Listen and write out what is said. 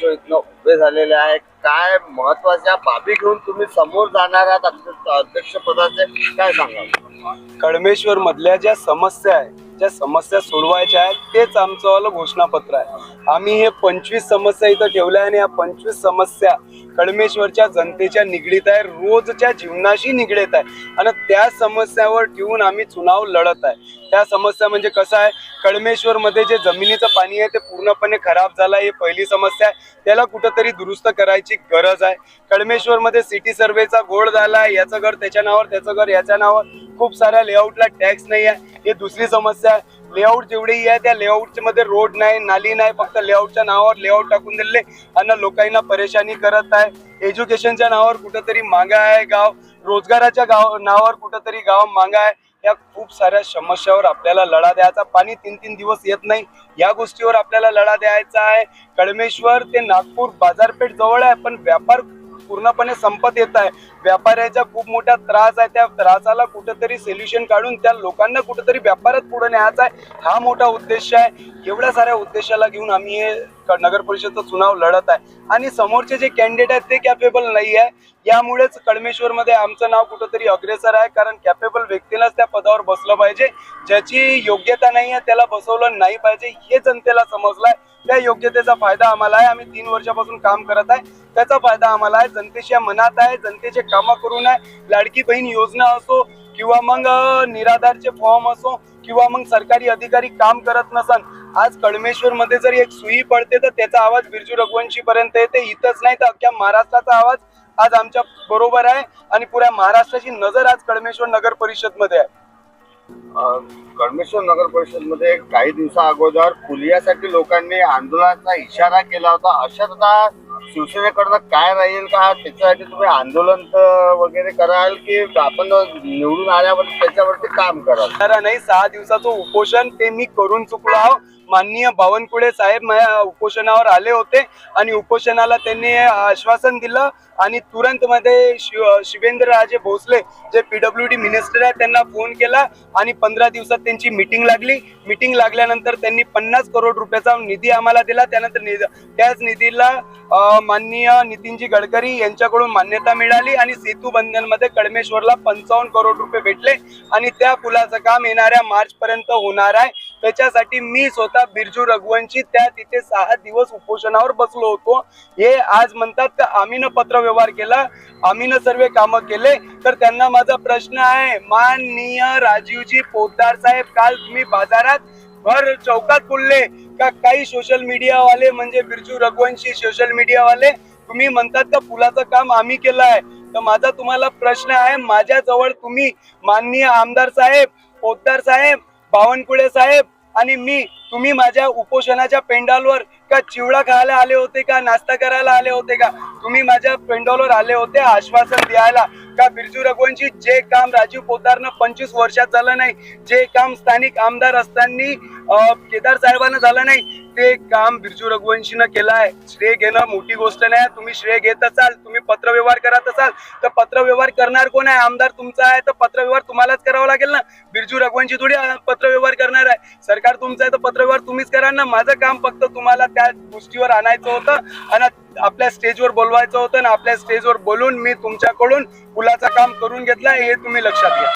कळमेश्वर इथनं उभे झालेले आहे काय महत्त्वाच्या बाबी घेऊन तुम्ही समोर जाणार आहात? अध्यक्ष अध्यक्षपदाचे काय सांगाल? कळमेश्वर मधल्या ज्या समस्या आहेत ज्या समस्या सोडवायच्या आहेत तेच आमचंवालं घोषणापत्र आहे. आम्ही हे पंचवीस समस्या इथं ठेवल्या आणि या पंचवीस समस्या कळमेश्वरच्या जनतेच्या निगडीत आहे रोजच्या जीवनाशी निगडीत आहे. आणि त्या समस्यावर ठेवून आम्ही चुनाव लढत आहे. त्या समस्या म्हणजे कसं आहे? कळमेश्वर मध्ये जे जमिनीचं पाणी आहे ते पूर्णपणे खराब झालं आहे. ही पहिली समस्या आहे. त्याला कुठंतरी दुरुस्त करायची गरज आहे. कळमेश्वर मध्ये सिटी सर्वेचा घोळ झाला आहे. याचं घर त्याच्या नावावर त्याचं घर याच्या नावावर. खूप साऱ्या लेआउटला टॅक्स नाही आहे. हे दुसरी समस्या आहे. लेआउट जेवढेही आहे त्या लेआउटच्या मध्ये रोड नाही नाली नाही. फक्त लेआउटच्या नावावर लेआउट टाकून दिले आणि लोकांना परेशानी करत आहे. एज्युकेशनच्या नावावर कुठंतरी मागा आहे गाव. रोजगाराच्या गाव नावावर कुठंतरी गाव मागा आहे. या खूप साऱ्या समस्यावर आपल्याला लढा द्यायचा. पाणी तीन तीन दिवस येत नाही. या गोष्टीवर आपल्याला लढा द्यायचा आहे. कळमेश्वर ते नागपूर बाजारपेठ जवळ आहे पण व्यापार पूर्णपणे संपत येत आहे. व्यापाऱ्याचा खूप मोठा त्रास आहे. त्या त्रासाला कुठेतरी सोल्युशन काढून त्या लोकांना कुठेतरी व्यापारात पुढे न्यायचा आहे. हा मोठा उद्देश आहे. एवढ्या साऱ्या उद्देशाला घेऊन आम्ही हे नगर परिषदचा चुनाव लढत आहे. आणि समोरचे जे कॅन्डिडेट आहेत ते कॅपेबल नाही आहे. यामुळेच कडमेश्वरमध्ये आमचं नाव कुठंतरी अग्रेसर आहे. कारण कॅपेबल व्यक्तीलाच त्या पदावर बसलं पाहिजे. ज्याची योग्यता नाही आहे त्याला बसवलं नाही पाहिजे हे जनतेला समजलंय. त्या योग्यतेचा फायदा आम्हाला आहे. आम्ही तीन वर्षापासून काम करत आहे. त्याचा फायदा आम्हाला आहे. जनतेच्या मनात आहे. जनतेचे कामं करून आहे. लाडकी बहीण योजना असो किंवा मग निराधारचे फॉर्म असो किंवा मग सरकारी अधिकारी काम करत नसन. आज कळमेश्वर मध्ये जर एक सुई पडते तर त्याचा आवाज बिरजू रघुवंशी पर्यंत येते. इथंच नाही तर अख्ख्या महाराष्ट्राचा आवाज आज आमच्या बरोबर आहे. आणि पुऱ्या महाराष्ट्राची नजर आज कळमेश्वर नगर परिषदमध्ये आहे कळमेश्वर नगर परिषदमध्ये काही दिवसा अगोदर पुलियासाठी लोकांनी आंदोलनाचा इशारा केला होता. अशात शिवसेनेकडनं काय राहील का? त्याच्यासाठी तुम्ही आंदोलन तर वगैरे कराल की आपण निवडून आल्यावर त्याच्यावरती काम कराल? नाही सहा दिवसाचं उपोषण ते मी करून चुकलो आहोत माननीय बावनकुळे साहेब माझ्या उपोषणावर आले होते आणि उपोषणाला त्यांनी आश्वासन दिलं आणि तुरंत मध्ये शिव शिवेंद्र राजे भोसले जे पीडब्ल्यू डी मिनिस्टर आहेत त्यांना फोन केला आणि पंधरा दिवसात त्यांची मिटिंग लागली. मिटिंग लागल्यानंतर त्यांनी पन्नास करोड रुपयाचा निधी आम्हाला दिला. त्यानंतर निध- त्याच निधीला माननीय नितीनजी गडकरी यांच्याकडून मान्यता मिळाली आणि सेतू बंधनमध्ये पंचावन्न करोड रुपये भेटले आणि त्या पुलाचं काम येणाऱ्या मार्च पर्यंत होणार आहे. त्याच्यासाठी मी स्वतः बिरजू रघुवंशी त्या तिथे सहा दिवस उपोषणावर बसलो होतो. हे आज म्हणतात का आम्हीनं पत्र व्यवहार केला आम्हीनं सर्व कामं केले तर त्यांना माझा प्रश्न आहे माननीय राजीवजी पोद्दार साहेब काल तुम्ही बाजारात भर चौकात बोलले का काही सोशल मीडिया वाले म्हणजे बिरजू रघुवंशी सोशल मीडिया वाले तुम्ही म्हणतात का पुलाचं काम आम्ही केलं आहे. तर माझा तुम्हाला प्रश्न आहे माझ्याजवळ तुम्ही माननीय आमदार साहेब पोद्दार साहेब बावनकुळे साहेब आणि मी तुम्ही माझ्या उपोषणाच्या पेंडॉलवर का चिवडा खायला आले होते का नाश्ता करायला आले होते का? तुम्ही माझ्या पेंडॉलवर आले होते आश्वासन द्यायला. का बिरजू रघुवंशी? जे काम राजीव पोतारनं पंचवीस वर्षात झालं नाही जे काम स्थानिक आमदार असताना केदार साहेबांना झालं नाही ते काम बिरजू रघुवंशीनं केलं आहे. श्रेय घेणं मोठी गोष्ट नाही तुम्ही श्रेय घेत असाल तुम्ही पत्रव्यवहार करत असाल तर पत्रव्यवहार करणार कोण आहे? आमदार तुमचा आहे तर पत्रव्यवहार तुम्हालाच करावा लागेल ना? बिरजू रघुवंशी थोडी पत्रव्यवहार करणार आहे. सरकार तुमचं आहे तर पत्रव्यवहार तुम्हीच करा ना? माझं काम फक्त तुम्हाला त्या गोष्टीवर आणायचं होतं. आणि आपल्या स्टेजवर बोलवायचं होतं आणि आपल्या स्टेजवर बोलून मी तुमच्याकडून पुलाचं काम करून घेतलं हे तुम्ही लक्षात घ्या.